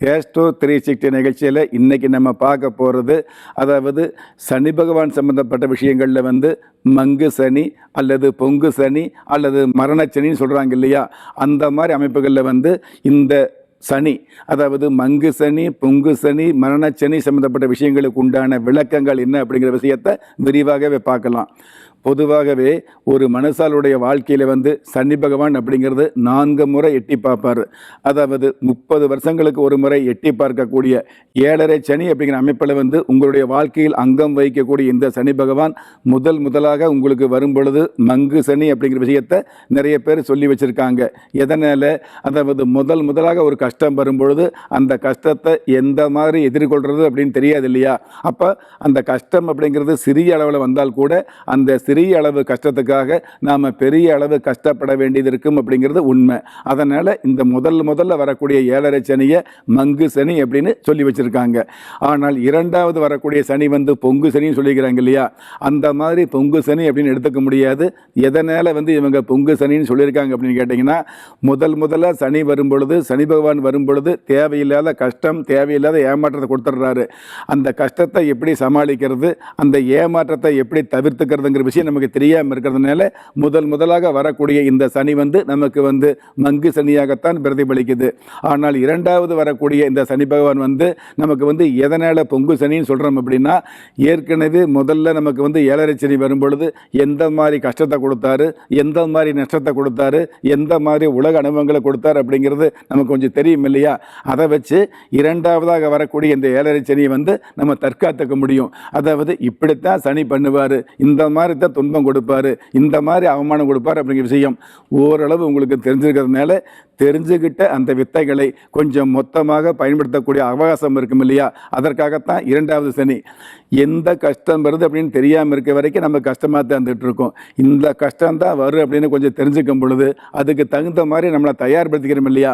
Astro three sixty நிகழ்ச்சியில் இன்றைக்கி நம்ம பார்க்க போகிறது அதாவது சனி பகவான் சம்மந்தப்பட்ட விஷயங்களில் வந்து மங்கு சனி அல்லது பொங்கு சனி அல்லது மரணச்சனின்னு சொல்கிறாங்க இல்லையா? அந்த மாதிரி அமைப்புகளில் வந்து இந்த சனி அதாவது மங்கு சனி பொங்கு சனி மரணச்சனி சம்மந்தப்பட்ட விஷயங்களுக்கு உண்டான விளக்கங்கள் என்ன அப்படிங்கிற விஷயத்தை விரிவாகவே பார்க்கலாம். பொதுவாகவே ஒரு மனசாலுடைய வாழ்க்கையில் வந்து சனி பகவான் அப்படிங்கிறது நான்கு முறை எட்டி பார்ப்பார். அதாவது முப்பது வருஷங்களுக்கு ஒரு முறை எட்டி பார்க்கக்கூடிய ஏழரை சனி அப்படிங்கிற அமைப்பில் வந்து உங்களுடைய வாழ்க்கையில் அங்கம் வகிக்கக்கூடிய இந்த சனி பகவான் முதல் முதலாக உங்களுக்கு வரும் பொழுது மங்கு சனி அப்படிங்கிற விஷயத்தை நிறைய பேர் சொல்லி வச்சுருக்காங்க. எதனால்? அதாவது முதல் முதலாக ஒரு கஷ்டம் வரும் பொழுது அந்த கஷ்டத்தை எந்த மாதிரி எதிர்கொள்கிறது அப்படின்னு தெரியாது இல்லையா? அப்போ அந்த கஷ்டம் அப்படிங்கிறது சிறிய அளவில் வந்தால் கூட அந்த சிறிய அளவு கஷ்டத்துக்காக நாம் பெரிய அளவு கஷ்டப்பட வேண்டியது இருக்கும் அப்படிங்கிறது உண்மை. அதனால் இந்த முதல் முதல்ல வரக்கூடிய ஏழரை சனியை மங்கு சனி அப்படின்னு சொல்லி வச்சுருக்காங்க. ஆனால் இரண்டாவது வரக்கூடிய சனி வந்து பொங்கு சனின்னு சொல்லிக்கிறாங்க இல்லையா? அந்த மாதிரி பொங்கு சனி அப்படின்னு எடுத்துக்க முடியாது. எதனால் வந்து இவங்க பொங்கு சனின்னு சொல்லியிருக்காங்க அப்படின்னு கேட்டிங்கன்னா முதல் முதல்ல சனி வரும் பொழுது சனி பகவான் வரும் பொழுது தேவையில்லாத கஷ்டம் தேவையில்லாத ஏமாற்றத்தை கொடுத்துட்றாரு. அந்த கஷ்டத்தை எப்படி சமாளிக்கிறது அந்த ஏமாற்றத்தை எப்படி தவிர்த்துக்கிறதுங்கிற விஷயம் நமக்கு தெரியாமல் இருக்கிறதுனால முதல் முதலாக வரக்கூடிய இந்த சனி வந்து நமக்கு வந்து மங்கு சனியாகத்தான் பிரதிபலிக்குது. ஆனால் இரண்டாவது வரக்கூடிய இந்த சனி பகவான் வந்து நமக்கு வந்து எதனால் பொங்கு சனின்னு சொல்கிறோம் அப்படின்னா ஏற்கனவே முதல்ல நமக்கு வந்து ஏழரை சனி வரும்பொழுது எந்த மாதிரி கஷ்டத்தை கொடுத்தாரு எந்த மாதிரி நஷ்டத்தை கொடுத்தாரு எந்த மாதிரி உலக அனுபவங்களை கொடுத்தாரு அப்படிங்கிறது நமக்கு கொஞ்சம் தெரியும் இல்லையா? அதை வச்சு இரண்டாவதாக வரக்கூடிய இந்த ஏழரை சனியை வந்து நம்ம தற்காத்துக்க முடியும். அதாவது இப்படித்தான் சனி பண்ணுவார். இந்த மாதிரி தான் துன்பம் கொடுப்பாரு இந்த மாதிரி அவமானம் கொடுப்பார் அப்படிங்கிற விஷயம் ஓரளவு உங்களுக்கு தெரிஞ்சிருக்கிறதுனால தெரிஞ்சுக்கிட்ட அந்த வித்தைகளை கொஞ்சம் மொத்தமாக பயன்படுத்தக்கூடிய அவகாசம் இருக்கும் இல்லையா? அதற்காகத்தான் இரண்டாவது சனி. எந்த கஷ்டம் வருது அப்படின்னு தெரியாமல் இருக்க வரைக்கும் நம்ம கஷ்டமாக தான் இருக்கோம். இந்த கஷ்டம் தான் வரும் அப்படின்னு கொஞ்சம் தெரிஞ்சுக்கும் பொழுது அதுக்கு தகுந்த மாதிரி நம்மளை தயார்படுத்திக்கிறோம் இல்லையா?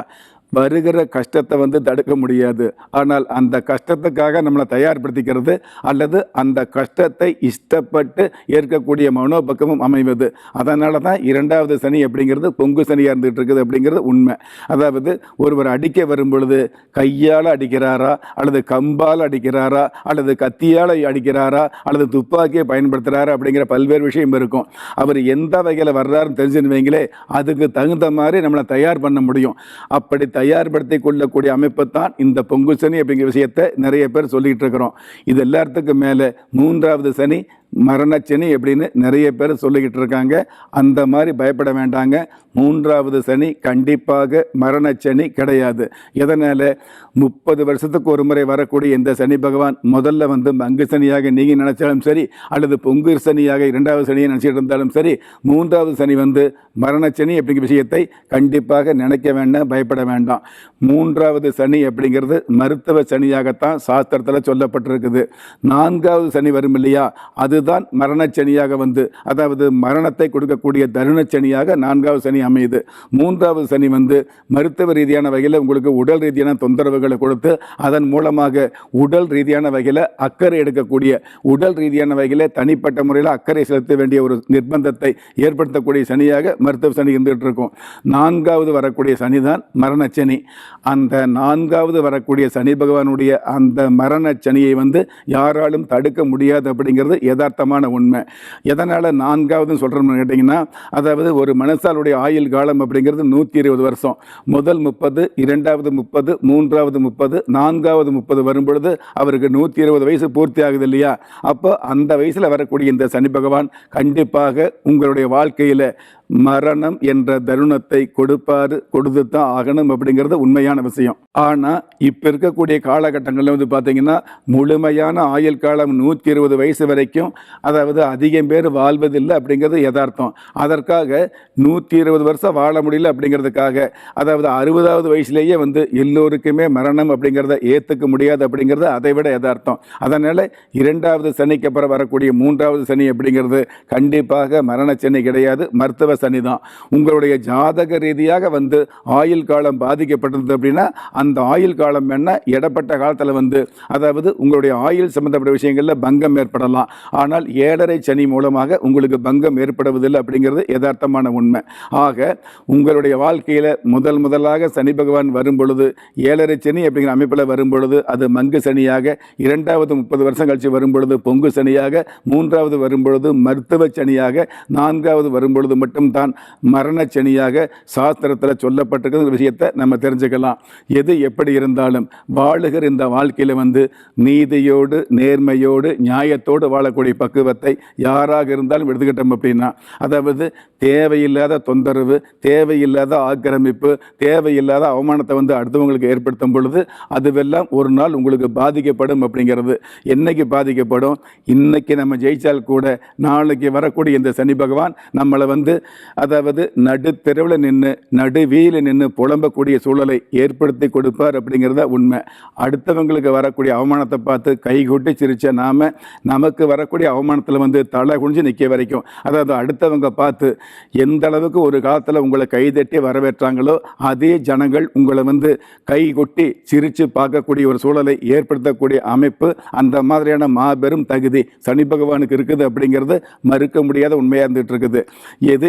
வருகிற கஷ்டத்தை வந்து தடுக்க முடியாது. ஆனால் அந்த கஷ்டத்துக்காக நம்மளை தயார்படுத்திக்கிறது அல்லது அந்த கஷ்டத்தை இஷ்டப்பட்டு ஏற்கக்கூடிய மனோபக்கமும் அமைவது. அதனால தான் இரண்டாவது சனி அப்படிங்கிறது பொங்கு சனியாக இருந்துகிட்டு இருக்குது அப்படிங்கிறது உண்மை. அதாவது ஒருவர் அடிக்க வரும் பொழுது கையால் அடிக்கிறாரா அல்லது கம்பால் அடிக்கிறாரா அல்லது கத்தியால் அடிக்கிறாரா அல்லது துப்பாக்கியை பயன்படுத்துகிறாரா அப்படிங்கிற பல்வேறு விஷயம் இருக்கும். அவர் எந்த வகையில் வர்றாருன்னு தெரிஞ்சுன்னு வைங்களே அதுக்கு தகுந்த மாதிரி நம்மளை தயார் பண்ண முடியும். அப்படி தயார்படுத்தி கொள்ளக்கூடிய அமைப்பு தான் இந்த பொங்கு சனி அப்படிங்கிற விஷயத்தை நிறைய பேர் சொல்லிகிட்டு இருக்கிறோம். இது எல்லாத்துக்கும் மேலே மூன்றாவது சனி மரணச்சனி அப்படின்னு நிறைய பேர் சொல்லிக்கிட்டு இருக்காங்க. அந்த மாதிரி பயப்பட வேண்டாங்க. மூன்றாவது சனி கண்டிப்பாக மரணச்சனி கிடையாது. எதனால்? முப்பது வருஷத்துக்கு ஒரு முறை வரக்கூடிய இந்த சனி பகவான் முதல்ல வந்து மங்கு சனியாக நீங்கள் நினச்சாலும் சரி அல்லது பொங்கு சனியாக இரண்டாவது சனியை நினச்சிட்டு இருந்தாலும் சரி மூன்றாவது சனி வந்து மரணச்சனி அப்படிங்கிற விஷயத்தை கண்டிப்பாக நினைக்க வேண்டாம் பயப்பட வேண்டாம். மூன்றாவது சனி அப்படிங்கிறது மருத்துவ சனியாகத்தான் சாஸ்திரத்தில் சொல்லப்பட்டிருக்குது. நான்காவது சனி வரும் இல்லையா? அது தான் மரணச்சனியாக வந்து அதாவது மரணத்தை கொடுக்கக்கூடிய தருணச்சனியாக நான்காவது சனி அமையுது. மூன்றாவது சனி வந்து மருத்துவ ரீதியான வகையில் உங்களுக்கு உடல் ரீதியான தொந்தரவுகளை கொடுத்து அதன் மூலமாக உடல் ரீதியான வகையில் அக்கறை எடுக்கக்கூடிய உடல் ரீதியான வகையில் தனிப்பட்ட முறையில் அக்கறை செலுத்த வேண்டிய ஒரு நிர்பந்தத்தை ஏற்படுத்தக்கூடிய சனியாக மருத்துவ சனி இருந்துகிட்டு இருக்கும். நான்காவது வரக்கூடிய சனி தான் மரணச்சனி. அந்த நான்காவது வரக்கூடிய சனி பகவானுடைய அந்த மரண சனியை வந்து யாராலும் தடுக்க முடியாது அப்படிங்கிறது எதா யதார்த்தமான உண்மை. எதனால் நான்காவதுன்னு சொல்கிறோம்னு கேட்டிங்கன்னா அதாவது ஒரு மனசாலுடைய ஆயுள் காலம் அப்படிங்கிறது நூற்றி இருபது வருஷம். முதல் முப்பது இரண்டாவது முப்பது மூன்றாவது முப்பது நான்காவது முப்பது வரும் பொழுது அவருக்கு நூற்றி இருபது வயசு பூர்த்தி ஆகுது இல்லையா? அப்போ அந்த வயசில் வரக்கூடிய இந்த சனி பகவான் கண்டிப்பாக உங்களுடைய வாழ்க்கையில் மரணம் என்ற தருணத்தை கொடுப்பாரு கொடுத்து தான் ஆகணும் அப்படிங்கிறது உண்மையான விஷயம். ஆனால் இப்போ இருக்கக்கூடிய காலகட்டங்களில் வந்து பார்த்தீங்கன்னா முழுமையான ஆயுள் காலம் நூற்றி இருபது வயசு வரைக்கும் அதாவது அதிகம் பேர் வாழ்வதில்லை அப்படிங்கிறது யதார்த்தம். அதற்காக நூற்றி இருபது வருஷம் வாழ முடியல அப்படிங்கிறதுக்காக அதாவது அறுபதாவது வயசுலேயே வந்து எல்லோருக்குமே மரணம் அப்படிங்கிறத ஏற்றுக்க முடியாது அப்படிங்கிறது அதை விட யதார்த்தம். அதனால் இரண்டாவது சனிக்கு அப்புறம் வரக்கூடிய மூன்றாவது சனி அப்படிங்கிறது கண்டிப்பாக மரண சனி கிடையாது. மருத்துவ சனி தான் உங்களுடைய ஜாதக ரீதியாக வந்து ஆயுள் காலம் பாதிக்கப்பட்டிருந்தது அப்படின்னா அந்த ஆயுள் காலம் என்ன? இடப்பட்ட காலத்தில் வந்து அதாவது உங்களுடைய ஆயுள் சம்பந்தப்பட்ட விஷயங்களில் பங்கம் ஏற்படலாம். ஆனால் ஏழரை சனி மூலமாக உங்களுக்கு பங்கம் ஏற்படுவதில்லை அப்படிங்கிறது யதார்த்தமான உண்மை. ஆக உங்களுடைய வாழ்க்கையில் முதல் முதலாக சனி பகவான் வரும் பொழுது ஏழரை சனி அப்படிங்கிற அமைப்பில் வரும் பொழுது அது மங்கு சனியாக இரண்டாவது முப்பது வருஷம் கழிச்சு வரும் பொழுது பொங்கு சனியாக மூன்றாவது வரும் பொழுது மருத்துவ சனியாக நான்காவது வரும் பொழுது தான் மரணச்சனியாக சனியாக சாஸ்திரத்தில் சொல்லப்பட்டிருக்கிற விஷயத்தை நம்ம தெரிஞ்சுக்கலாம். எது எப்படி இருந்தாலும் வாழுகிற இந்த வாழ்க்கையில் வந்து நீதியோடு நேர்மையோடு நியாயத்தோடு வாழக்கூடிய பக்குவத்தை யாராக இருந்தாலும் எடுத்துக்கிட்டோம் அப்படின்னா அதாவது தேவையில்லாத தொந்தரவு தேவையில்லாத ஆக்கிரமிப்பு தேவையில்லாத அவமானத்தை வந்து அடுத்தவங்களுக்கு ஏற்படுத்தும் பொழுது அதுவெல்லாம் ஒரு நாள் உங்களுக்கு பாதிக்கப்படும் அப்படிங்கிறது. என்னைக்கு பாதிக்கப்படும்? இன்னைக்கு நம்ம ஜெயிச்சால் கூட நாளைக்கு வரக்கூடிய இந்த சனி பகவான் நம்மளை வந்து அதாவது நடுத்தெருவில் நின்று நடுவீல நின்று புலம்பக்கூடிய சூழலை ஏற்படுத்தி கொடுப்பார் அப்படிங்கிறத உண்மை. அடுத்தவங்களுக்கு வரக்கூடிய அவமானத்தை பார்த்து கைகொட்டி சிரிச்ச நாம நமக்கு வரக்கூடிய அவமானத்தில் வந்து தலை குனிஞ்சு நிற்க வரைக்கும் அதாவது அடுத்தவங்க பார்த்து எந்த அளவுக்கு ஒரு காலத்தில் உங்களை கைதட்டி வரவேற்றாங்களோ அதே ஜனங்கள் உங்களை வந்து கை கொட்டி சிரித்து பார்க்கக்கூடிய ஒரு சூழலை ஏற்படுத்தக்கூடிய அமைப்பு அந்த மாதிரியான மாபெரும் தகுதி சனி பகவானுக்கு இருக்குது அப்படிங்கிறது மறுக்க முடியாத உண்மையாக இருந்துகிட்டு இருக்குது. எது